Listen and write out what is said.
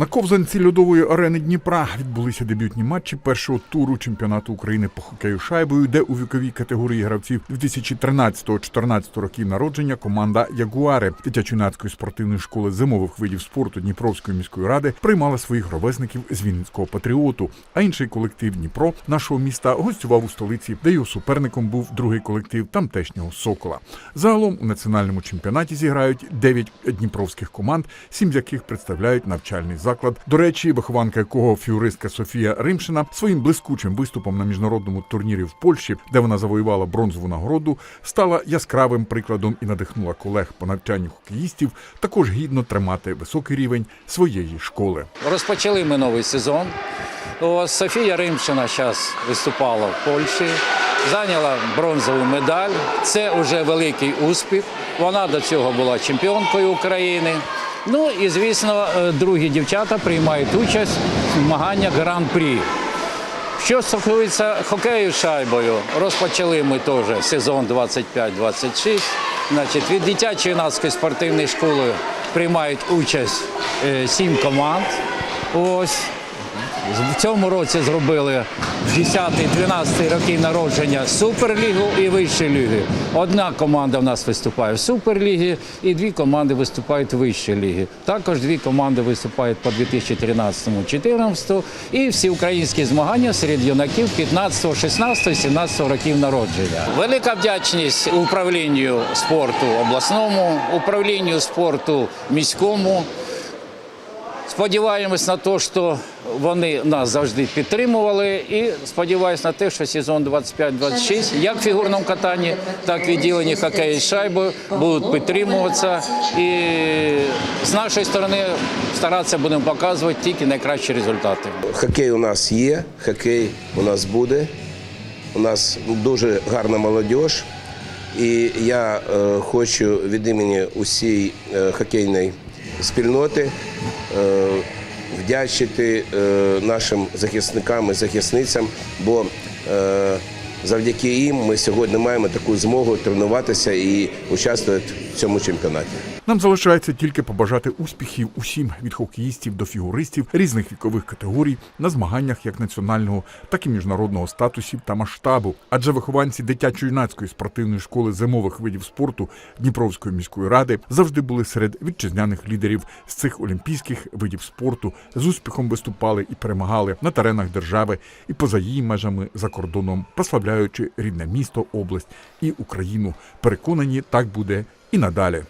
На ковзанці льодової арени Дніпра відбулися дебютні матчі першого туру чемпіонату України по хокею шайбою, де у віковій категорії гравців 2013-14 років народження команда Ягуари дитячо-юнацької спортивної школи зимових видів спорту Дніпровської міської ради приймала своїх ровесників з Вінницького патріоту. А інший колектив Дніпро нашого міста гостював у столиці, де його суперником був другий колектив тамтешнього Сокола. Загалом у національному чемпіонаті зіграють 9 дніпровських команд, сім з яких представляють навчальний заклад. До речі, вихованка якого фігуристка Софія Римшина своїм блискучим виступом на міжнародному турнірі в Польщі, де вона завоювала бронзову нагороду, стала яскравим прикладом і надихнула колег по навчанню хокеїстів також гідно тримати високий рівень своєї школи. Розпочали ми новий сезон. Софія Римщина зараз виступала в Польщі, зайняла бронзову медаль. Це вже великий успіх. Вона до цього була чемпіонкою України. Ну і звісно, е, другі дівчата приймають участь в змаганнях гран-прі. Що стосується хокею шайбою, розпочали ми теж сезон 25-26. Значить, від дитячої юнацької спортивної школи приймають участь е, сім команд. Ось в цьому році зробили 10-12 роки народження Суперлігу і Вищої ліги. Одна команда в нас виступає в Суперлігі, і дві команди виступають в Вищій лігі. Також дві команди виступають по 2013-2014 і всі українські змагання серед юнаків 15, 16, 17 років народження. Велика вдячність управлінню спорту обласному, управлінню спорту міському. Сподіваємось на те, що вони нас завжди підтримували, і сподіваюся на те, що сезон 25-26, як в фігурному катанні, так і відділенні хокею з шайбою будуть підтримуватися. І з нашої сторони старатися будемо показувати тільки найкращі результати. Хокей у нас є, хокей у нас буде. У нас дуже гарна молодь. І я е, хочу від імені усієї е, хокейної спільноти е, вдячити е, нашим захисникам і захисницям, бо е, завдяки їм ми сьогодні маємо таку змогу тренуватися і участвувати в цьому чемпіонаті. Нам залишається тільки побажати успіхів усім від хокеїстів до фігуристів різних вікових категорій на змаганнях як національного, так і міжнародного статусів та масштабу. Адже вихованці дитячо-юнацької спортивної школи зимових видів спорту Дніпровської міської ради завжди були серед вітчизняних лідерів з цих олімпійських видів спорту, з успіхом виступали і перемагали на теренах держави і поза її межами за кордоном, прославляючи рідне місто, область і Україну. Переконані, так буде і надалі.